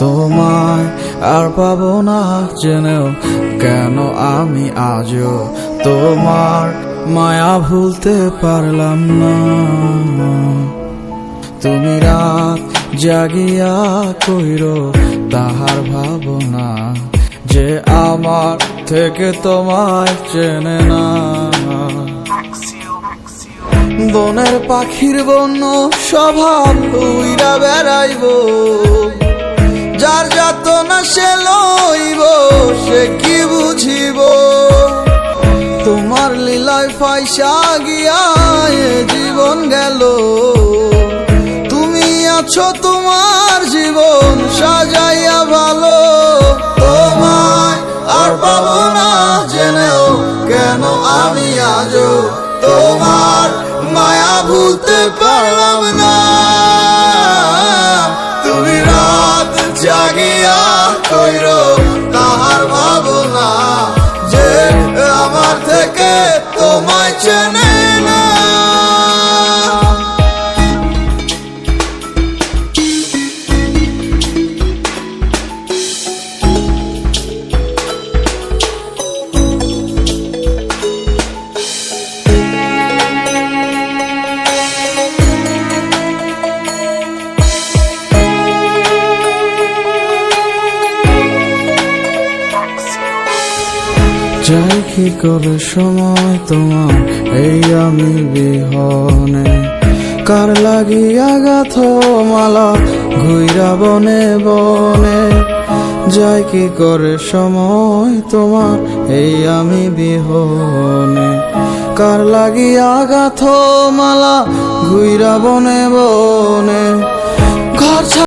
তোমায় আর পাবো না, জেনেও কেন আমি আজও তোমার মায়া ভুলতে পারলাম না। তুমি রাত জাগিয়া কইর তাহার ভাবনা যে আমার থেকে তোমায় চেনে না। বনের পাখির বন্য স্বভাব উইরা বেড়াইব। তোমার লীলায় ফাইসা গিয়া জীবন গেল। তুমি আছো তোমার জীবন সাজাইয়া ভালো। তোমায় আর পাবো না জেনেও কেন আমি আজও। তোমার মায়া ভুলতে পারলাম না। তুমি রাত জাগিয়া তোমায় যাই কি করে সময় তোমার? এই আমি বিহনে। কার লাগিয়া গাথ মালা ঘুইরা বনে বনে? যাই কি করে সময় তোমার? এই আমি বিহনে। কার লাগিয়া গাথ মালা ঘুইরা বনে বনে?